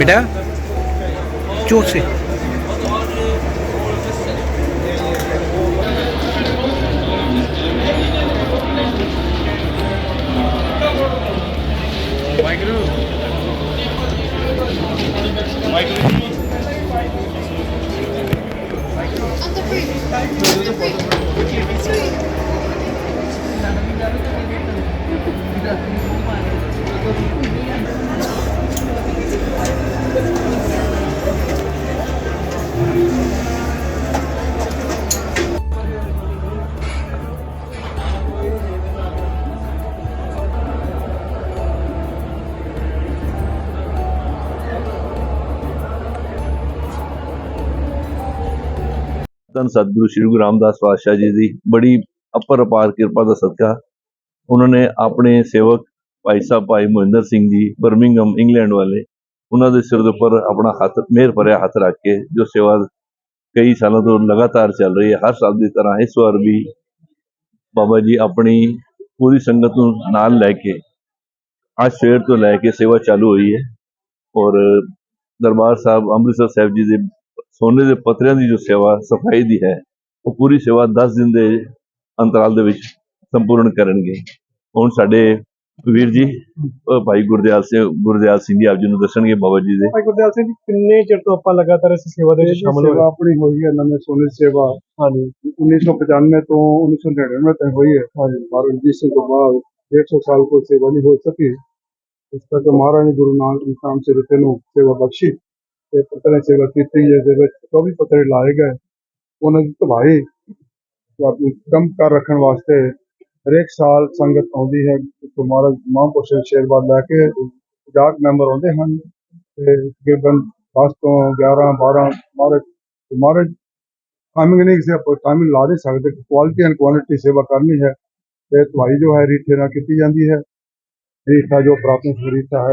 बेटा चोट से ਧੰਨ ਸਤਿਗੁਰੂ ਸ੍ਰੀ ਗੁਰੂ ਰਾਮਦਾਸ ਪਾਤਸ਼ਾਹ ਜੀ ਦੀ ਬੜੀ ਅਪਰ ਅਪਾਰ ਕਿਰਪਾ ਦਾ ਸਦਕਾ। ਉਹਨਾਂ ਨੇ ਆਪਣੇ ਸੇਵਕ ਭਾਈ ਸਾਹਿਬ ਭਾਈ ਮੋਹਿੰਦਰ ਸਿੰਘ ਜੀ ਬਰਮਿੰਗਮ ਇੰਗਲੈਂਡ ਵਾਲੇ, ਉਹਨਾਂ ਦੇ ਸਿਰ ਦੇ ਉੱਪਰ ਆਪਣਾ ਹੱਥ ਮਿਹਰ ਭਰਿਆ ਹੱਥ ਰੱਖ ਕੇ ਜੋ ਸੇਵਾ ਕਈ ਸਾਲਾਂ ਤੋਂ ਲਗਾਤਾਰ ਚੱਲ ਰਹੀ ਹੈ, ਹਰ ਸਾਲ ਦੀ ਤਰ੍ਹਾਂ ਇਸ ਵਾਰ ਵੀ ਬਾਬਾ ਜੀ ਆਪਣੀ ਪੂਰੀ ਸੰਗਤ ਨੂੰ ਨਾਲ ਲੈ ਕੇ, ਅੱਜ ਸਵੇਰ ਤੋਂ ਲੈ ਕੇ ਸੇਵਾ ਚਾਲੂ ਹੋਈ ਹੈ। ਔਰ ਦਰਬਾਰ ਸਾਹਿਬ ਅੰਮ੍ਰਿਤਸਰ ਸਾਹਿਬ ਜੀ ਦੇ ਸੋਨੇ ਦੇ ਪੱਤਰਿਆਂ ਦੀ ਜੋ ਸੇਵਾ ਸਫ਼ਾਈ ਦੀ ਹੈ ਉਹ ਪੂਰੀ ਸੇਵਾ 10 ਦਿਨ ਦੇ ਅੰਤਰਾਲ ਦੇ ਵਿੱਚ ਸੰਪੂਰਨ ਕਰਨਗੇ। ਹੁਣ ਸਾਡੇ ਵੀਰ ਜੀ ਭਾਈ ਗੁਰਦਿਆਲ ਸਿੰਘ ਗੁਰਦਿਆਲ ਸਿੰਘ ਜੀ ਆਪ ਜੀ ਨੂੰ ਦੱਸਣਗੇ ਬਾਬਾ ਜੀ ਦੇ। ਭਾਈ ਗੁਰਦਿਆਲ ਸਿੰਘ ਜੀ ਕਿੰਨੇ ਚਿਰ ਤੋਂ ਆਪਾਂ ਲਗਾਤਾਰ ਇਸ ਸੇਵਾ ਦੇ ਵਿੱਚ ਸ਼ਾਮਲ ਹੋਏ? ਸੇਵਾ ਆਪਣੀ ਹੋਈ ਹੈ ਨਵੇਂ ਸੋਨੇ ਦੀ ਸੇਵਾ। ਹਾਂਜੀ। 1995 ਤੋਂ 1999 ਤੱਕ ਹੋਈ ਹੈ। ਹਾਂਜੀ। ਮਹਾਰਾਜ ਰਣਜੀਤ ਸਿੰਘ ਤੋਂ ਬਾਅਦ 150 ਸਾਲ ਕੋਈ ਸੇਵਾ ਨਹੀਂ ਹੋ ਸਕੀ। ਇਸ ਕਰਕੇ ਮਹਾਰਾਜ ਗੁਰੂ ਨਾਨਕ ਇਨਸਾਨ ਸੇ ਰਤੇ ਨੂੰ ਸੇਵਾ ਬਖਸ਼ੀ। ਤੇ ਪਤਰੇ ਸੇਵਾ ਕੀਤੀ ਜਿਹਦੇ ਵਿੱਚ 24 ਪਤਰੇ ਲਾਏ ਗਏ, ਉਹਨਾਂ ਦੀ ਧਵਾਈ ਆਪਣੀ ਕੰਮ ਕਰ ਰੱਖਣ ਵਾਸਤੇ ਹਰੇਕ ਸਾਲ ਸੰਗਤ ਆਉਂਦੀ ਹੈ ਤੇ ਮਹਾਰਾਜ ਮਹਾਂਪੁਰਸ਼ ਆਸ਼ੀਰਵਾਦ ਲੈ ਕੇ 50 ਮੈਂਬਰ ਆਉਂਦੇ ਹਨ ਤੇ ਤਕਰੀਬਨ 10 ਤੋਂ 11 12 ਮਹਾਰਾਜ ਮਹਾਰਾਜ ਟਾਈਮਿੰਗ ਨਹੀਂ ਕਿਸੇ ਆਪਾਂ ਟਾਈਮਿੰਗ ਲਾ ਨਹੀਂ ਸਕਦੇ ਕੁਆਲਿਟੀ ਐਂਡ ਕੁਆਂਟੀਟੀ ਸੇਵਾ ਕਰਨੀ ਹੈ, ਤੇ ਦਵਾਈ ਜੋ ਹੈ, ਰੀਠੇ ਨਾਲ ਕੀਤੀ ਜਾਂਦੀ ਹੈ। ਰੀਠਾ ਜੋ ਪ੍ਰਾਪਤ ਰੀਠਾ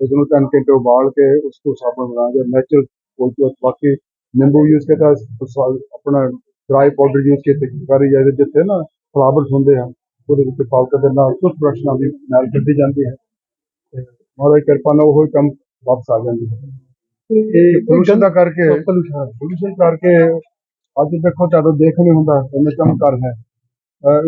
ਹੈ ਹੈ ਘੰਟੇ ਉਬਾਲ ਕੇ ਉਸ ਤੋਂ ਸਾਬਣ ਬਣਾ ਕੇ ਨੈਚੁਰਲ ਕੋਈ ਬਾਕੀ ਨਿੰਬੂ ਯੂਜ਼ ਕਰਦਾ ਸ- ਆਪਣਾ ਡਰਾਈ ਪਾਊਡਰ ਯੂਜ਼ ਕੀਤੇ ਕਰੀ ਜਾਂਦੇ ਜਿੱਥੇ ਨਾ ਫਲਾਵਰਸ ਹੁੰਦੇ ਹਨ ਉਹਦੇ ਵਿੱਚ ਪਾਊਡਰ ਦੇ ਨਾਲ ਬ੍ਰਸ਼ ਨਾਲ ਵੀ ਨਾਲ ਕੱਢੀ ਜਾਂਦੀ ਹੈ। ਮਹਾਰਾਜ ਕਿਰਪਾ ਨਾਲ ਉਹ ਕੰਮ ਵਾਪਸ ਆ ਜਾਂਦੀ ਹੈ ਇਹ pollution ਦਾ ਕਰਕੇ pollution ਕਰਕੇ ਅੱਜ ਦੇਖੋ ਤੁਹਾਨੂੰ ਦੇਖ ਨਹੀਂ ਹੁੰਦਾ ਇੰਨੇ ਚਮਕਾਰ ਹੈ।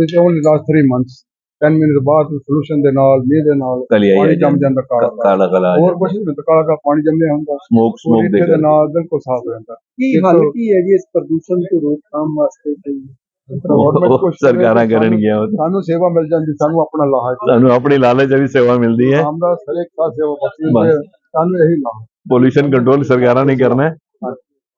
ਇਸ ਓਨਲੀ ਲਾਸਟ 3 ਮੰਥਸ 10 ਮਿੰਟ ਬਾਅਦ ਸੋਲੂਸ਼ਨ ਦੇ ਨਾਲ ਮੀਂਹ ਦੇ ਨਾਲ ਕਲੀ ਆਈ ਪਾਣੀ ਜੰਮ ਜਾਂਦਾ ਕਾਲਾ ਕਾਲਾ। ਕਾਲਾ ਹੋਰ ਕੁਝ ਨਹੀਂ ਹੁੰਦਾ ਕਾਲਾ ਕਾਲਾ ਪਾਣੀ ਜੰਮਿਆ ਹੁੰਦਾ। ਸਮੋਕ ਸਮੋਕ ਦੇ ਦੇ ਨਾਲ ਬਿਲਕੁਲ ਸਾਫ਼ ਹੋ ਜਾਂਦਾ। ਕੀ ਹੱਲ ਕੀ ਹੈ ਜੀ ਇਸ ਪ੍ਰਦੂਸ਼ਣ ਤੋਂ ਰੋਕਥਾਮ ਵਾਸਤੇ ਕੋਈ ਸਰਕਾਰਾਂ ਕਰਨਗੀਆਂ। ਸਾਨੂੰ ਸੇਵਾ ਮਿਲ ਜਾਂਦੀ ਸਾਨੂੰ ਆਪਣਾ ਲਾਹਾ ਸਾਨੂੰ ਆਪਣੀ ਲਾਲਚ ਵਾਲੀ ਸੇਵਾ ਮਿਲਦੀ ਹੈ। ਸੇਵਾ ਬਸ। ਸਾਨੂੰ ਇਹੀ ਲਾਹਾ ਪੋਲੂਸ਼ਨ ਕੰਟਰੋਲ ਸਰਕਾਰਾਂ ਨੇ ਕਰਨਾ ਹੈ।